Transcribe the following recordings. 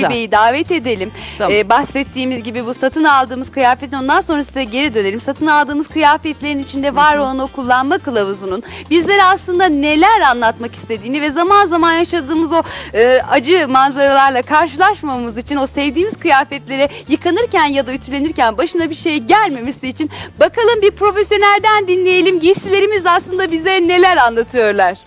Güzel. Bey'i davet edelim. Tamam. Ee, bahsettiğimiz gibi bu satın aldığımız kıyafetin ondan sonra size geri dönelim. Satın aldığımız kıyafetlerin içinde var olan o kullanma kılavuzunun bizlere aslında neler anlatmak istediğini ve zaman zaman yaşadığımız o e, acı manzaralarla karşılaşmamamız için o sevdiğimiz kıyafetlere yıkanırken ya da ütülenirken başına bir şey gelmemesi için bakalım bir profesyonelden dinleyelim. Giysilerimiz aslında bize neler anlatıyorlar.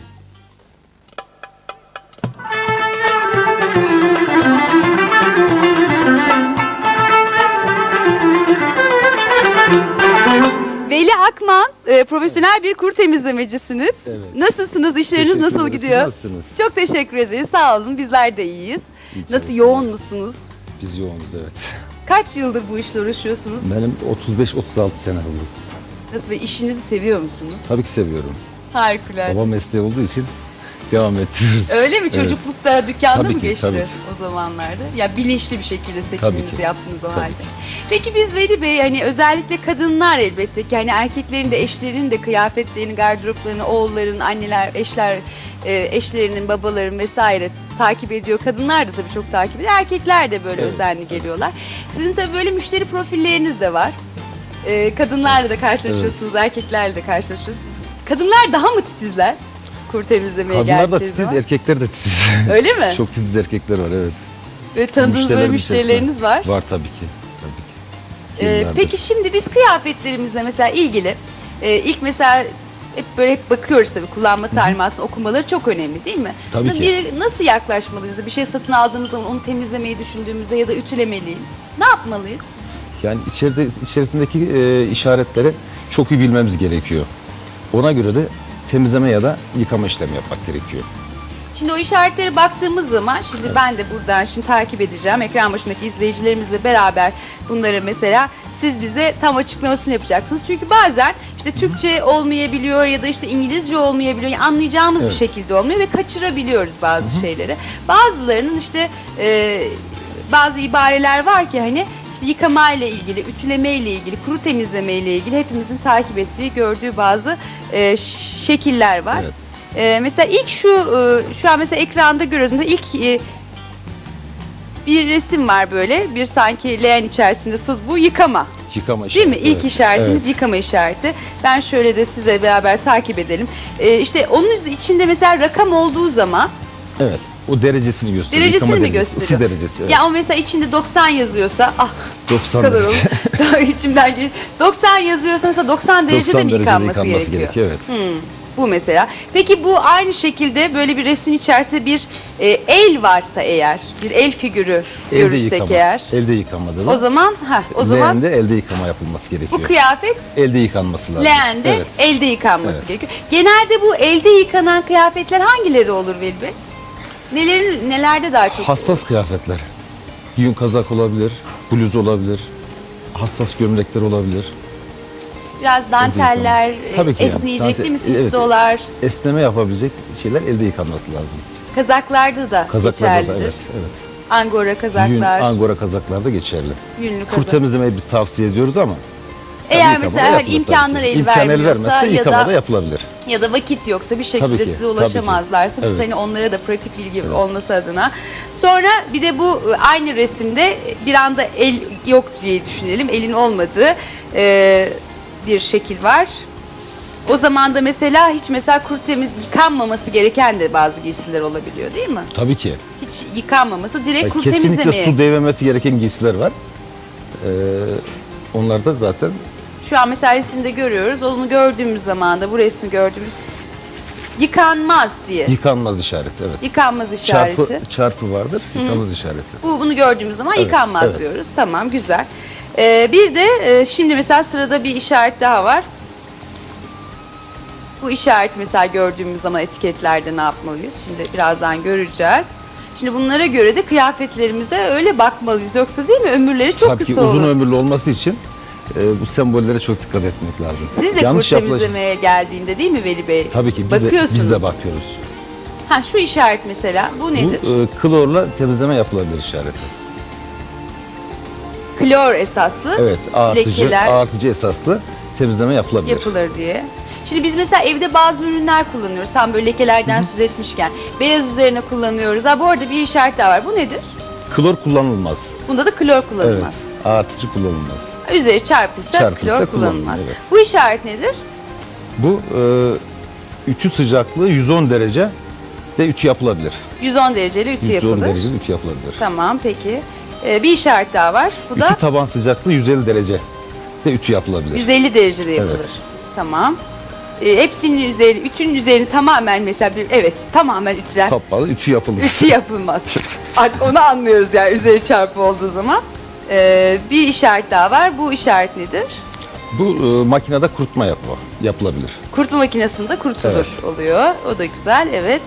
Veli Akman, e, profesyonel bir kur temizlemecisiniz. Evet. Nasılsınız? İşleriniz Teşekkür nasıl gidiyor? Nasılsınız? Çok teşekkür ederiz. Sağ olun. Bizler de iyiyiz. İyi Nasıl çalışmalar. yoğun musunuz? Biz yoğunuz evet. Kaç yıldır bu işle uğraşıyorsunuz? Benim 35-36 sene oldu. Nasıl böyle işinizi seviyor musunuz? Tabii ki seviyorum. Harikulade. Baba mesleği olduğu için devam ettiriyoruz. Öyle mi? Evet. Çocuklukta dükkanda Tabii mı ki, geçti tabii ki. Zamanlarda? Ya bilinçli bir şekilde seçiminizi yaptınız o Tabii halde. ki. Peki biz Veli Bey hani özellikle kadınlar elbette ki hani erkeklerin de eşlerinin de kıyafetlerini, gardıroplarını, oğulların, anneler, eşler, e, eşlerinin, babaların vesaire takip ediyor. Kadınlar da tabii çok takip ediyor. Erkekler de böyle Evet, özenli geliyorlar. Sizin tabii böyle müşteri profilleriniz de var. E, kadınlarla da karşılaşıyorsunuz, erkeklerle de karşılaşıyorsunuz. Kadınlar daha mı titizler? Kur temizlemeye Kadınlar da titiz, zaman? erkekler de titiz. Öyle mi? Çok titiz erkekler var evet. Böyle tanıdığınız böyle Müşterilerin müşterileriniz içerisinde. var. Var tabii ki. Tabii ki. Ee, peki şimdi biz kıyafetlerimizle mesela ilgili e, ilk mesela hep böyle hep bakıyoruz tabii kullanma talimatını okumaları çok önemli değil mi? Tabii Na- ki. Bir, nasıl yaklaşmalıyız? Bir şey satın aldığımız zaman onu temizlemeyi düşündüğümüzde ya da ütülemeliyiz. Ne yapmalıyız? Yani içeride içerisindeki e, işaretleri çok iyi bilmemiz gerekiyor. Ona göre de temizleme ya da yıkama işlemi yapmak gerekiyor. Şimdi o işaretlere baktığımız zaman şimdi ben de buradan şimdi takip edeceğim. Ekran başındaki izleyicilerimizle beraber bunları mesela siz bize tam açıklamasını yapacaksınız. Çünkü bazen işte Türkçe olmayabiliyor ya da işte İngilizce olmayabiliyor. Yani anlayacağımız bir Evet. şekilde olmuyor ve kaçırabiliyoruz bazı şeyleri. Bazılarının işte e, bazı ibareler var ki hani işte yıkama ile ilgili, ütüleme ile ilgili, kuru temizleme ile ilgili hepimizin takip ettiği, gördüğü bazı e, şekiller var. Evet. Ee, mesela ilk şu e, şu an mesela ekranda görüyoruz. Mesela ilk e, bir resim var böyle. Bir sanki leğen içerisinde su. Bu yıkama. Yıkama Değil mi? işareti, İlk evet. işaretimiz Evet. yıkama işareti. Ben şöyle de sizle beraber takip edelim. Ee, işte onun içinde mesela rakam olduğu zaman Evet. O derecesini gösteriyor. derecesini Yıkama mi derecesi, gösteriyor? Isı derecesi. Evet. Ya o mesela içinde 90 yazıyorsa ah 90 kadar derece. içimden geç. 90 yazıyorsa mesela 90 derecede 90 mi yıkanması, yıkanması gerekiyor? gerekiyor. Evet. Bu mesela. Peki bu aynı şekilde böyle bir resmin içerisinde bir e, el varsa eğer, bir el figürü Elde görürsek yıkama. eğer. Elde yıkamadır. O zaman ha o zaman Leğende elde yıkama yapılması gerekiyor. bu kıyafet elde yıkanması lazım. leğende Evet. elde yıkanması Evet. gerekiyor. Genelde bu elde yıkanan kıyafetler hangileri olur Veli Bey? Nelerin, nelerde daha çok? Hassas kıyafetler. Yün kazak olabilir, bluz olabilir, hassas gömlekler olabilir. Biraz danteller, e, Tabii ki yani. esneyecek Dante- değil mi? evet. Fistolar, Esneme yapabilecek şeyler elde yıkanması lazım. kazaklarda da Kazaklarda da geçerlidir. evet. evet. Angora Yün, kazaklar, angora kazaklar da geçerli. yünlü Kur kazak. temizlemeyi biz tavsiye ediyoruz ama Eğer mesela hani imkanlar el İmkan vermiyorsa ya da da yapılabilir. ya da vakit yoksa bir şekilde Tabii ki, size tabii ki. ulaşamazlarsa biz Evet. hani onlara da pratik bilgi olması adına. Sonra bir de bu e, aynı resimde bir anda el yok diye düşünelim. Elin olmadığı e, bir şekil var. O zaman da mesela hiç mesela kuru temiz yıkanmaması gereken de bazı giysiler olabiliyor değil mi? Tabii ki. Hiç yıkanmaması direkt kuru Kesinlikle temizlemeye. su değmemesi gereken giysiler var. Ee, onlar da zaten Şu an mesela resimde görüyoruz. Onu gördüğümüz zaman da bu resmi gördüğümüz yıkanmaz diye. yıkanmaz işaret. Evet. Yıkanmaz işareti. Çarpı, çarpı vardır, yıkanmaz işareti. Bu bunu gördüğümüz zaman Evet, yıkanmaz evet. diyoruz. Tamam güzel. Ee, bir de e, şimdi mesela sırada bir işaret daha var. Bu işareti mesela gördüğümüz zaman etiketlerde ne yapmalıyız? Şimdi birazdan göreceğiz. Şimdi bunlara göre de kıyafetlerimize öyle bakmalıyız. Yoksa değil mi ömürleri çok Tabii ki kısa uzun olur. ömürlü olması için e, bu sembollere çok dikkat etmek lazım. Siz de Yanlış kurt yaklaş- temizlemeye geldiğinde değil mi Veli Bey? Tabii ki biz de, Bakıyorsunuz. biz de bakıyoruz. Ha şu işaret mesela bu nedir? Bu e, klorla temizleme yapılabilir işareti. Klor esaslı Evet, artıcı, lekeler artıcı esaslı temizleme yapılabilir. yapılır diye. Şimdi biz mesela evde bazı ürünler kullanıyoruz. Tam böyle lekelerden söz etmişken. Beyaz üzerine kullanıyoruz. Ha bu arada bir işaret daha var. Bu nedir? Klor kullanılmaz. Bunda da klor Evet. kullanılmaz. Artıcı kullanılmaz. Üzeri çarpıysa, Çarpıysa klor kullanılmaz, kullanılmaz. evet. Bu işaret nedir? Bu e, ütü sıcaklığı 110 derece de ütü yapılabilir. 110 dereceli ütü 110 yapılır. derecede ütü yapılabilir. Tamam peki. Ee, bir işaret daha var. Bu da Ütü taban sıcaklığı 150 derece de ütü yapılabilir. 150 derecede yapılır. Evet. Tamam. Ee, hepsinin üzeri, ütünün üzerini tamamen mesela bir evet tamamen ütüler. Kapalı ütü yapılır. Ütü yapılmaz. Artık onu anlıyoruz yani üzeri çarpı olduğu zaman. Ee, bir işaret daha var. Bu işaret nedir? Bu e, makinede kurutma yapma, yapılabilir. Kurutma makinesinde kurutulur oluyor. O da güzel evet.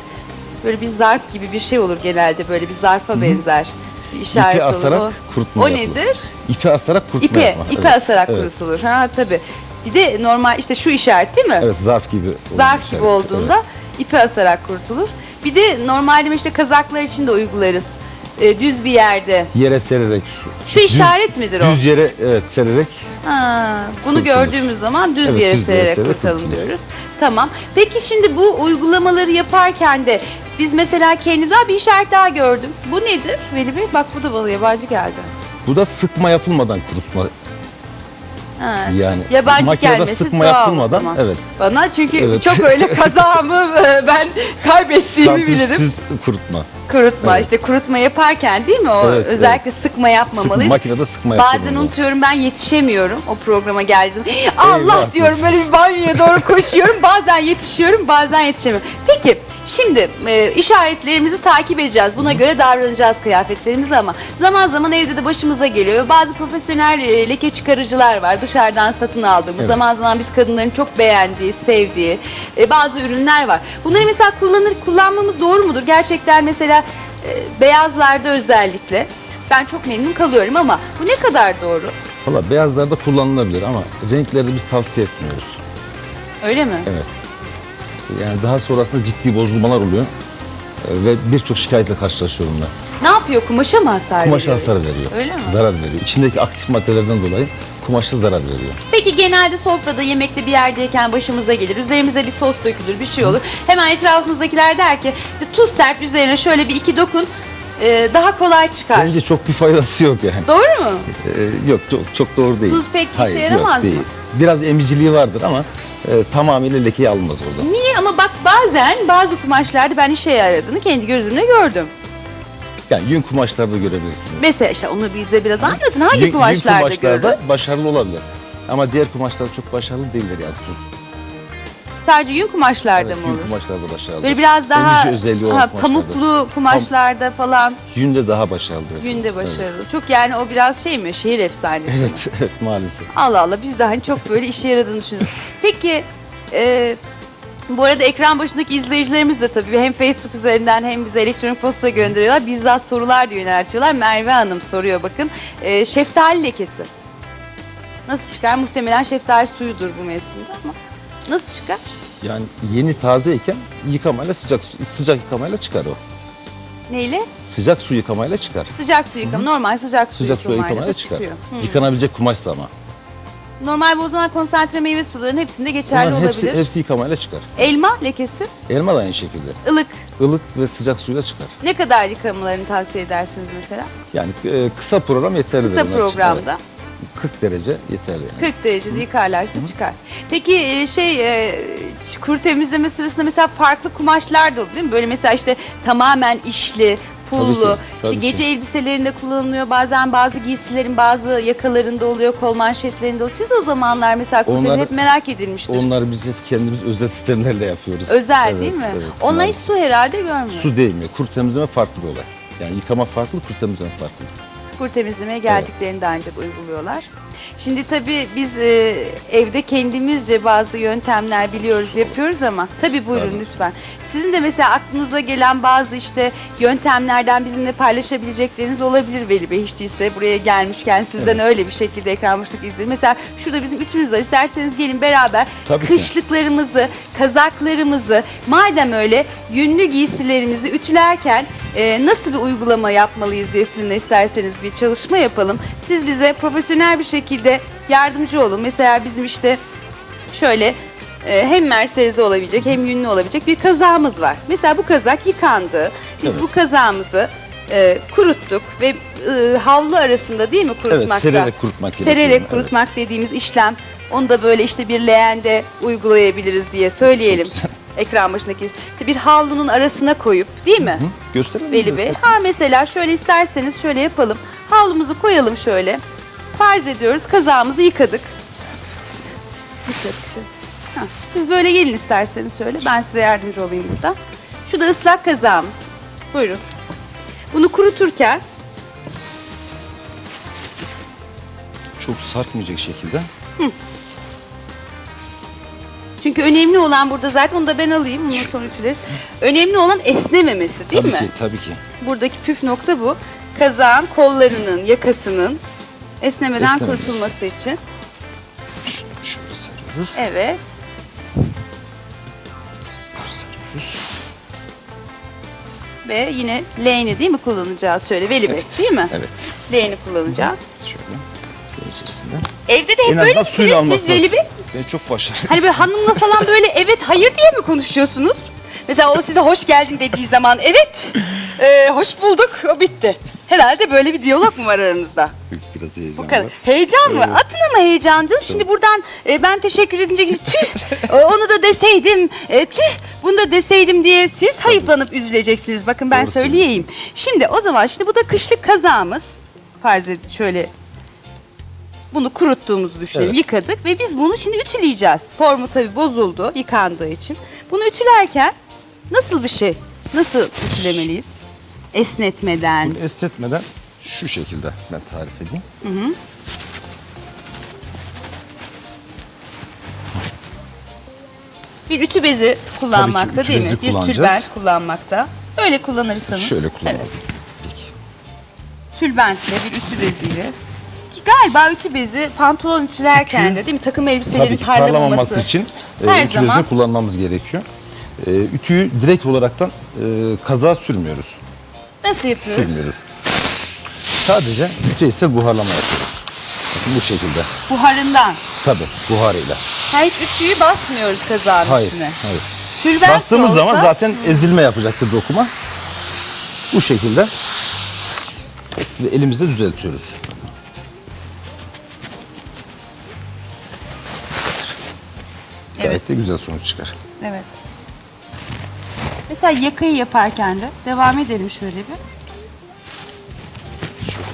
Böyle bir zarf gibi bir şey olur genelde böyle bir zarfa benzer. Bir işaret İpi olur. asarak o. kurutma O yapılır. nedir? İpi asarak kurutma İpe, yapma. ipe Evet, asarak evet. kurutulur. Ha tabii. Bir de normal işte şu işaret değil mi? Evet zarf gibi. olan Zarf gibi şey. olduğunda ipe asarak kurutulur. Bir de normalde işte kazaklar için de uygularız. Ee, düz bir yerde. Yere sererek. Şu işaret midir o? Düz yere evet sererek Ha, bunu Kurtulur. gördüğümüz zaman düz Evet, yere düz yere sererek sererek kurtaralım kurtulur. diyoruz. Tamam. Peki şimdi bu uygulamaları yaparken de biz mesela kendi daha bir işaret daha gördüm. Bu nedir Veli Bey? Bak bu da bana yabancı geldi. bu da sıkma yapılmadan kurutma Ha. yani. Yabancı makinede gelmesi sıkma doğal o yapılmadan zaman. evet. Bana çünkü Evet. çok öyle kazağımı e, ben kaybettiğimi bilirim. Santimsiz kurutma. Kurutma Evet. işte kurutma yaparken değil mi o Evet, özellikle sıkma yapmamalıyız. Sık, makinede sıkma Bazen unutuyorum ben yetişemiyorum o programa geldim. Allah Eyvah. diyorum böyle bir banyoya doğru koşuyorum. Bazen yetişiyorum bazen yetişemiyorum. Peki şimdi e, işaretlerimizi takip edeceğiz. Buna göre davranacağız kıyafetlerimizi ama zaman zaman evde de başımıza geliyor. Bazı profesyonel e, leke çıkarıcılar var dışarıdan satın aldığımız. Evet. Zaman zaman biz kadınların çok beğendiği, sevdiği e, bazı ürünler var. Bunları mesela kullanır kullanmamız doğru mudur? Gerçekten mesela e, beyazlarda özellikle ben çok memnun kalıyorum ama bu ne kadar doğru? Valla beyazlarda kullanılabilir ama renkleri biz tavsiye etmiyoruz. Öyle mi? Evet. Yani daha sonrasında ciddi bozulmalar oluyor. Ee, Ve birçok şikayetle karşılaşıyorum ben. Ne yapıyor? Kumaşa mı hasar Kumaşa veriyor? hasar veriyor. Öyle mi? Zarar veriyor. İçindeki aktif maddelerden dolayı kumaşa zarar veriyor. Peki genelde sofrada yemekte bir yerdeyken başımıza gelir. Üzerimize bir sos dökülür, bir şey olur. Hemen etrafımızdakiler der ki işte tuz serp üzerine şöyle bir iki dokun e, daha kolay çıkar. Bence çok bir faydası yok yani. Doğru mu? Ee, yok çok, çok doğru değil. Tuz pek işe Hayır, yaramaz yok, mı? değil. Biraz emiciliği vardır ama e, tamamıyla lekeyi almaz orada. Niye? Ama bak bazen bazı kumaşlarda ben işe yaradığını kendi gözümle gördüm. Yani yün kumaşlarda görebilirsiniz. Mesela işte onu bize biraz anlatın. Hangi Yün- yün kumaşlarda kumaşlarda görürüz? başarılı olabilir. Ama diğer kumaşlar çok başarılı değildir yani tuz. Sadece yün kumaşlarda Evet, mı yün olur? kumaşlarda başarılı. Böyle biraz daha özelliği olan ha, kumaşlarda. pamuklu kumaşlarda falan Yün de daha başarılıdır. günde başarılı. Çok yani o biraz şey mi? Şehir efsanesi. mi? Evet, evet maalesef. Allah Allah biz de hani çok böyle işe yaradığını düşünüyoruz. Peki e, bu arada ekran başındaki izleyicilerimiz de tabii hem Facebook üzerinden hem bize elektronik posta gönderiyorlar. Bizzat sorular da yöneltiyorlar. Merve Hanım soruyor bakın. E, şeftali lekesi. Nasıl çıkar? Muhtemelen şeftali suyudur bu mevsimde ama nasıl çıkar? Yani yeni tazeyken yıkamayla sıcak su- sıcak yıkamayla çıkar o. Neyle? Sıcak su yıkamayla çıkar. Sıcak su yıkama. Normal sıcak su Sıcak su yıkamayla yıkamayla çıkar. çıkıyor. Hı. Yıkanabilecek kumaşsa ama. Normal zaman konsantre meyve sularının hepsinde geçerli Bunların olabilir. hepsi, hepsi yıkamayla çıkar. Elma lekesi Elma da aynı şekilde. ılık. Ilık ve sıcak suyla çıkar. Ne kadar yıkamalarını tavsiye edersiniz mesela? Yani e, kısa program yeterli. Kısa programda. 40 derece yeterli yani. 40 derecede yıkarlarsa çıkar. Peki e, şey e, kuru temizleme sırasında mesela farklı kumaşlar da oluyor değil mi? Böyle mesela işte tamamen işli, pullu, Tabii ki, işte gece ki. elbiselerinde kullanılıyor. Bazen bazı giysilerin bazı yakalarında oluyor, kol manşetlerinde oluyor. Siz o zamanlar mesela Onlar- hep merak edilmiştir. Onları biz hep kendimiz özel sistemlerle yapıyoruz. Özel Evet, değil mi? evet, Onlar hiç su herhalde görmüyor. Su değmiyor. Kuru temizleme farklı bir olay. Yani yıkamak farklı, kuru temizleme farklı. Kur temizlemeye geldiklerinde ancak uyguluyorlar. Şimdi tabii biz e, evde kendimizce bazı yöntemler biliyoruz, yapıyoruz ama tabii buyurun Tabii. lütfen. Sizin de mesela aklınıza gelen bazı işte yöntemlerden bizimle paylaşabilecekleriniz olabilir Veli Bey hiç değilse buraya gelmişken sizden öyle bir şekilde ekran başlık izleyin. Mesela şurada bizim ütümüz var. İsterseniz gelin beraber Tabii ki. kışlıklarımızı, kazaklarımızı madem öyle yünlü giysilerimizi ütülerken e, nasıl bir uygulama yapmalıyız diye sizinle isterseniz bir çalışma yapalım. Siz bize profesyonel bir şekilde yardımcı olun. Mesela bizim işte şöyle e, hem merserize olabilecek hem yünlü olabilecek bir kazağımız var. Mesela bu kazak yıkandı. Biz Evet. bu kazağımızı e, kuruttuk ve e, havlu arasında değil mi kurutmakta? sererek kurutmak gerekiyor. Sererek Evet. kurutmak dediğimiz işlem onu da böyle işte bir leğende uygulayabiliriz diye söyleyelim. Çok güzel. Ekran başındaki işte bir havlunun arasına koyup değil mi? Hı? Gösterelim? Veli Bey. Ha mesela şöyle isterseniz şöyle yapalım. Havlumuzu koyalım şöyle. Farz ediyoruz kazağımızı yıkadık. Yıkadık şöyle. Ha, siz böyle gelin isterseniz şöyle. Ben size yardımcı olayım burada. Şu da ıslak kazağımız. Buyurun. Bunu kuruturken Çok sarkmayacak şekilde. Çünkü önemli olan burada zaten onu da ben alayım. Bunu sonra ütüleriz. Önemli olan esnememesi değil tabii mi? ki, tabii ki. Buradaki püf nokta bu. Kazağın kollarının, yakasının esnemeden Esnememesi. kurtulması için. Şöyle sarıyoruz. Evet. Sarıyoruz. Ve yine leğeni değil mi kullanacağız şöyle Veli Evet. değil mi? Evet. Leğeni kullanacağız. Şöyle. Şöyle içerisinde. Evde de hep En böyle azından misiniz siz alması Veli lazım. Bey? Ben çok başarılı. Hani böyle hanımla falan böyle evet hayır diye mi konuşuyorsunuz? Mesela o size hoş geldin dediği zaman evet e, hoş bulduk o bitti. Herhalde böyle bir diyalog mu var aranızda? Biraz heyecan Bu kadar. var. Heyecan mı? Atın ama heyecan canım. Şimdi buradan e, ben teşekkür edince tüh e, onu da deseydim e, tüh bunu da deseydim diye siz hayıflanıp üzüleceksiniz. Bakın ben Doğru söyleyeyim. Şimdi o zaman şimdi bu da kışlık kazağımız. Farz şöyle bunu kuruttuğumuzu düşünelim. Evet. Yıkadık ve biz bunu şimdi ütüleyeceğiz. Formu tabii bozuldu yıkandığı için. Bunu ütülerken nasıl bir şey? Nasıl ütülemeliyiz? Esnetmeden. Bunu esnetmeden şu şekilde ben tarif edeyim. Bir ütü bezi kullanmakta Tabii ki ütü değil mi? bezi Bir kullanacağız. tülbent kullanmakta. Öyle kullanırsanız. Şöyle kullanalım. Evet. Tülbentle bir ütü beziyle. Ki galiba ütü bezi pantolon ütülerken de değil mi? Takım elbiselerin Tabii ki parlamaması. için e, Her ütü zaman. bezini kullanmamız gerekiyor. E, ütüyü direkt olaraktan e, kazağa sürmüyoruz. Nasıl yapıyoruz? Sürmüyoruz. Sadece yüzeysel buharlama yapıyoruz. Bakın bu şekilde. Buharından. Tabii buharıyla. Ha, hiç ütüyü basmıyoruz kazağın Hayır, üstüne. hayır. Tülbent Bastığımız de zaman olsa- zaten ezilme yapacaktır dokuma. Bu şekilde. Ve elimizde düzeltiyoruz. Evet. Gayet de güzel sonuç çıkar. Evet. Mesela yakayı yaparken de devam edelim şöyle bir. Şöyle.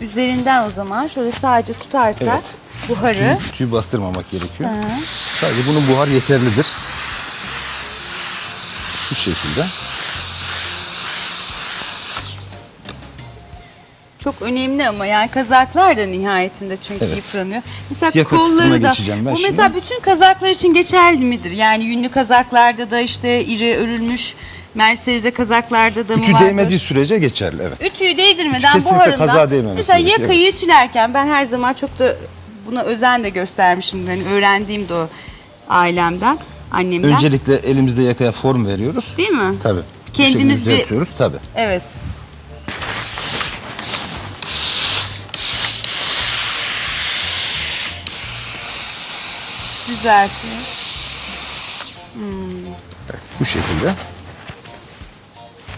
Üzerinden o zaman şöyle sadece tutarsak Evet. buharı. Tüyü, tüyü bastırmamak gerekiyor. Ha. Sadece bunun buhar yeterlidir. Şu şekilde. Çok önemli ama yani kazaklar da nihayetinde çünkü Evet. yıpranıyor. Mesela Yaka kısmına kolları da geçeceğim ben bu şimdi. mesela bütün kazaklar için geçerli midir? Yani yünlü kazaklarda da işte iri örülmüş Mercerize kazaklarda da mı Ütü vardır? değmediği sürece geçerli evet. Ütüyü değdirmeden Kesinlikle buharından. kazağa değmemesi Mesela gerekiyor, yakayı ütülerken ben her zaman çok da buna özen de göstermişim. Hani öğrendiğim de o ailemden, annemden. Öncelikle elimizde yakaya form veriyoruz. Değil mi? Tabii. Bu Kendimiz şekilde bir- düzeltiyoruz tabii. Evet. Düzeltiyor. Bu şekilde.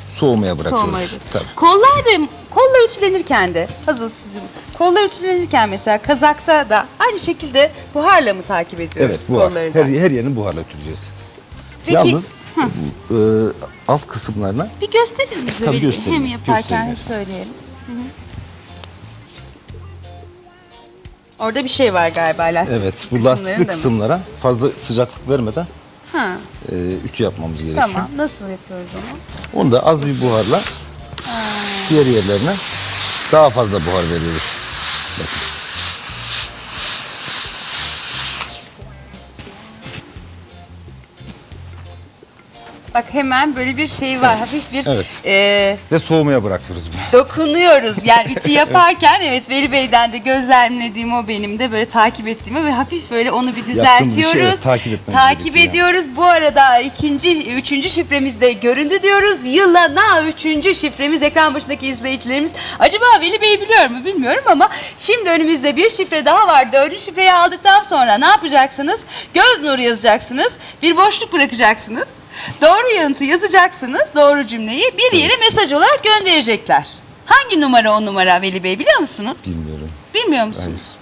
Soğumaya bırakıyoruz. Soğumayı. Tabii. Kollar da kollar ütülenirken de hazır sizin kollar ütülenirken mesela kazakta da aynı şekilde buharla mı takip ediyoruz Evet buhar. kolları? Her, her yerini buharla ütüleyeceğiz. Peki, Yalnız e, alt kısımlarına Bir gösterir bize Tabii Veli? göstereyim, Hem yaparken hem söyleyelim. Hı hı. Orada bir şey var galiba lastik evet bu lastikli mı? kısımlara fazla sıcaklık vermeden Ha, e, ütü yapmamız gerekiyor. tamam. Nasıl yapıyoruz onu? Onu da az bir buharla diğer yerlerine daha fazla buhar veriyoruz. Bak hemen böyle bir şey var. Hafif bir Evet. e, Ve soğumaya bırakıyoruz bunu. dokunuyoruz. Yani ütü yaparken evet Veli Bey'den de gözlemlediğim o benim de böyle takip ettiğimi ve hafif böyle onu bir Yaptığımız işi, düzeltiyoruz. evet, takip etmemiz Takip gerekiyor ediyoruz. Bu arada ikinci, üçüncü şifremiz de göründü diyoruz. Yılana üçüncü şifremiz ekran başındaki izleyicilerimiz. Acaba Veli Bey biliyor mu bilmiyorum ama şimdi önümüzde bir şifre daha var. Dördüncü şifreyi aldıktan sonra ne yapacaksınız? Göz nuru yazacaksınız. Bir boşluk bırakacaksınız. Doğru yanıtı yazacaksınız, doğru cümleyi bir yere mesaj olarak gönderecekler. Hangi numara o numara Veli Bey biliyor musunuz? Bilmiyorum. Bilmiyor musunuz? Hayır.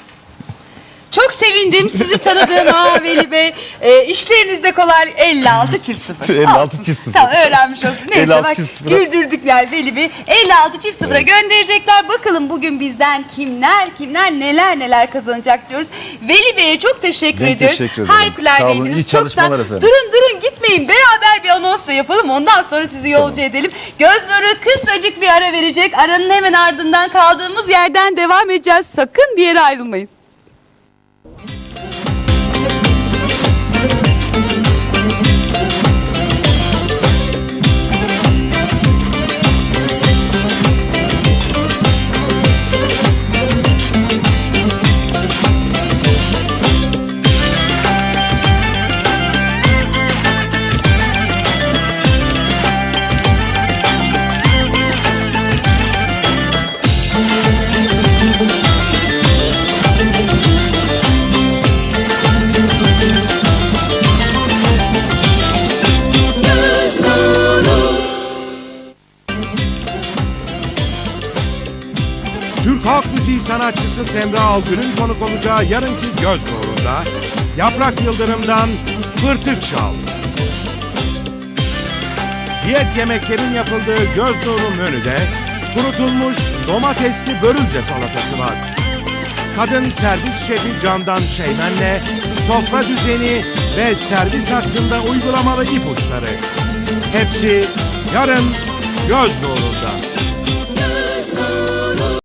Çok sevindim sizi tanıdığıma Veli Bey. E, işlerinizde kolay 56 çift 0. 56 çift sıfır. Tamam öğrenmiş olduk. Neyse 56 bak çift sıfıra- güldürdükler Veli Bey. 56 çift sıfıra gönderecekler. Bakalım bugün bizden kimler kimler neler neler kazanacak diyoruz. Veli Bey'e çok teşekkür Ben ediyoruz. teşekkür ederim. Sağ olun, iyi Çok çalışmalar sağ- efendim. Durun durun gitmeyin. Beraber bir anons da yapalım. Ondan sonra sizi yolcu edelim. Göz nuru kısacık bir ara verecek. Aranın hemen ardından kaldığımız yerden devam edeceğiz. Sakın bir yere ayrılmayın. Halk müziği sanatçısı Semra Altın'ın konuk olacağı yarınki Göz Nur'unda Yaprak Yıldırım'dan Pırtık Çal. Diyet yemeklerin yapıldığı Göz Nur'un menüde kurutulmuş domatesli börülce salatası var. Kadın servis şefi Candan Şeymen'le sofra düzeni ve servis hakkında uygulamalı ipuçları. Hepsi yarın Göz Nur'unda.